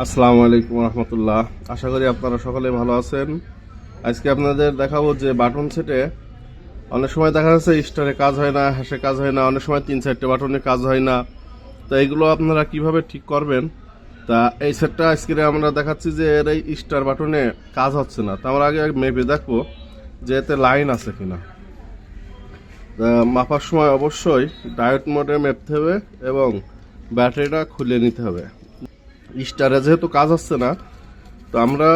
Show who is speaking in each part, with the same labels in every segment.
Speaker 1: আসসালামু আলাইকুম রহমতুল্লাহ। আশা করি আপনারা সকলে ভালো আছেন। আজকে আপনাদের দেখাবো যে বাটন সেটে অনেক সময় দেখা যাচ্ছে স্টারে কাজ হয় না, হ্যাশে কাজ হয় না, অনেক সময় তিন চারটে বাটনে কাজ হয় না। তা এগুলো আপনারা কীভাবে ঠিক করবেন? তা এই সেটটা আজকে আমরা দেখাচ্ছি যে এর এই স্টার বাটনে কাজ হচ্ছে না। তা আমরা আগে মেপে দেখব যে এতে লাইন আছে কিনা। মাপার সময় অবশ্যই ডায়েট মোডে মেপতে হবে এবং ব্যাটারিটা খুলে নিতে হবে। স্টারে যেহেতু কাজ হচ্ছে না, তো আমরা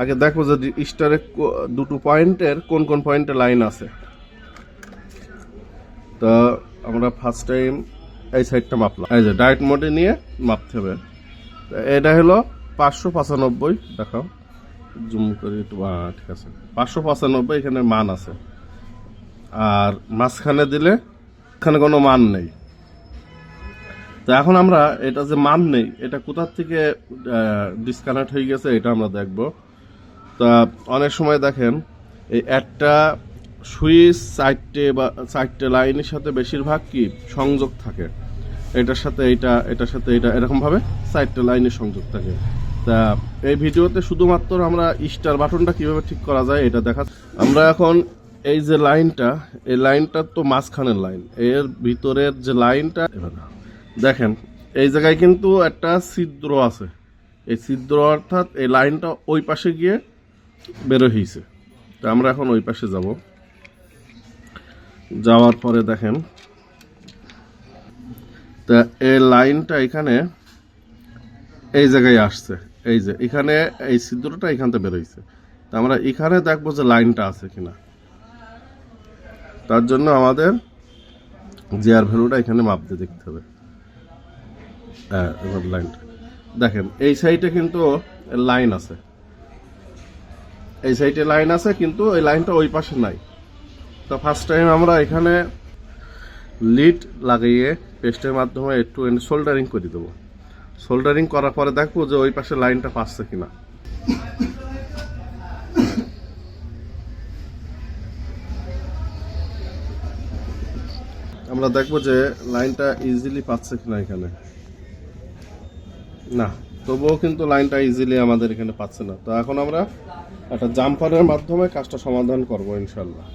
Speaker 1: আগে দেখব যে স্টারে দুটো পয়েন্টের কোন কোন পয়েন্টে লাইন আছে। তো আমরা ফার্স্ট টাইম এই সাইডটা মাপলাম। এই যে ডায়েট মোডে নিয়ে মাপতে হবে। এটা হলো পাঁচশো পঁচানব্বই, দেখাও। জুম করে একটু ঠিক আছে। পাঁচশো পঁচানব্বই এখানে মান আছে। আর মাঝখানে দিলে এখানে কোনো মান নেই। তো এখন আমরা এটা যে মান নেই, এটা কোথার থেকে ডিসকানেক্ট হয়ে গেছে এটা আমরা দেখব। তা অনেক সময় দেখেন, এই একটা সুইচ চারটে বা চারটে লাইনের সাথে বেশিরভাগ কি সংযোগ থাকে। এটার সাথে এইটা এটার সাথে এটা এরকমভাবে চারটে লাইনের সংযোগ থাকে। তা এই ভিডিওতে শুধুমাত্র আমরা স্টার বাটনটা কীভাবে ঠিক করা যায় এটা দেখা আমরা এখন এই যে লাইনটা, এই লাইনটা তো মাঝখানের লাইন। এর ভিতরের যে লাইনটা দেখেন, এই জায়গায় কিন্তু একটা ছিদ্র আছে। এই ছিদ্র অর্থাৎ এই লাইনটা ওই পাশে গিয়ে বেরো হয়েছে তো আমরা এখন ওই পাশে যাব। যাওয়ার পরে দেখেন, তা এই লাইনটা এখানে এই জায়গায় আসছে। এই যে, এখানে এই ছিদ্রটা এখান থেকে বেরোইছে তা আমরা এখানে দেখব যে লাইনটা আছে কিনা। তার জন্য আমাদের জিআর ভ্যালুটা এখানে মাপতে দেখতে হবে। হ্যাঁ দেখেন, এই সাইডে কিন্তু লাইন আছে। এই সাইডে লাইন আছে, কিন্তু এই লাইনটা ওই পাশে নাই। তো ফার্স্ট টাইম আমরা এখানে লিড লাগিয়ে পেস্টের মাধ্যমে একটু সোল্ডারিং করে দেবো। সোল্ডারিং করার পরে দেখব যে ওই পাশে লাইনটা পাচ্ছে কিনা। আমরা দেখব যে লাইনটা ইজিলি পাচ্ছে কিনা এখানে। না, তবুও কিন্তু লাইনটা ইজিলি আমাদের এখানে পাচ্ছে না। তো এখন আমরা একটা জাম্পারের মাধ্যমে কাজটা সমাধান করব ইনশাল্লাহ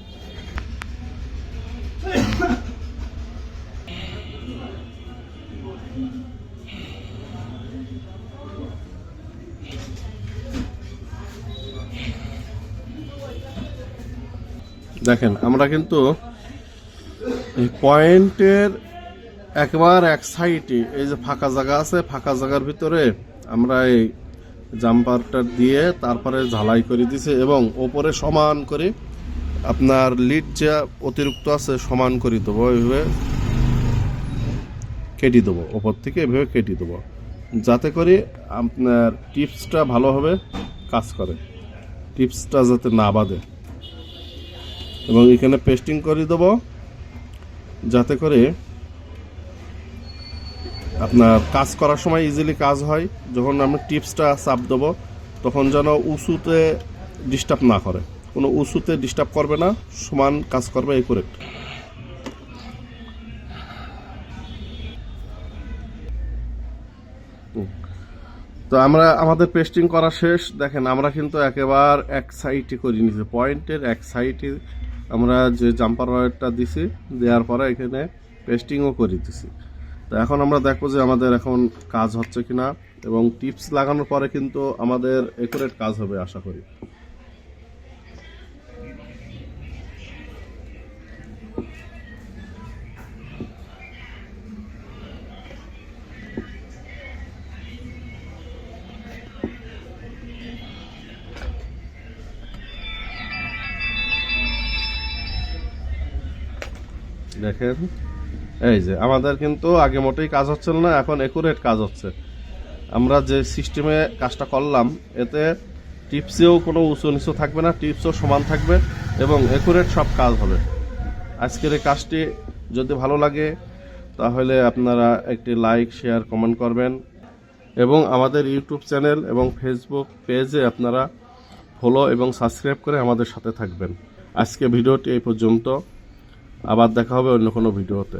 Speaker 1: দেখেন, আমরা কিন্তু পয়েন্টের একবার এক সাইডে এই যে ফাঁকা জায়গা আছে, ফাঁকা জায়গার ভিতরে আমরা এই জাম্পারটা দিয়ে তারপরে ঝালাই করে দিছি এবং ওপরে সমান করে আপনার লিড যা অতিরিক্ত আছে সমান করে দেবো এইভাবে কেটে দেবো, ওপর থেকে এভাবে কেটে দেবো, যাতে করে আপনার টিপসটা ভালোভাবে কাজ করে, টিপসটা যাতে না বাঁধে এবং এখানে পেস্টিং করে দেবো, যাতে করে আপনার কাজ করার সময় ইজিলি কাজ হয়। যখন আমি টিপসটা চাপ দেবো, তখন যেন উঁচুতে ডিস্টার্ব না করে। কোনো উঁচুতে ডিস্টার্ব করবে না, সমান কাজ করবে এই করে তো আমরা, আমাদের পেস্টিং করা শেষ। দেখেন, আমরা কিন্তু একেবারে এক সাইডে করে নিয়েছি। পয়েন্টের এক সাইডে আমরা যে জাম্পার ওয়ারটা দিছি, দেওয়ার পরে এখানে পেস্টিংও করে দিছি। তো এখন আমরা দেখব যে আমাদের এখন কাজ হচ্ছে কিনা এবং টিপস লাগানোর পরে কিন্তু আমাদের একুরেট কাজ হবে, আশা করি। দেখেন। এই যে, আমাদের কিন্তু আগে মোটেই কাজ হচ্ছিল না, এখন একুরেট কাজ হচ্ছে। আমরা যে সিস্টেমে কাজটা করলাম, এতে টিপসেও কোনো উঁচু নিচু থাকবে না টিপসও সমান থাকবে এবং একুরেট সব কাজ হবে। আজকের এই কাজটি যদি ভালো লাগে, তাহলে আপনারা একটি লাইক শেয়ার কমেন্ট করবেন এবং আমাদের ইউটিউব চ্যানেল এবং ফেসবুক পেজে আপনারা ফলো এবং সাবস্ক্রাইব করে আমাদের সাথে থাকবেন। আজকে ভিডিওটি এই পর্যন্ত। আবার দেখা হবে অন্য কোনো ভিডিওতে।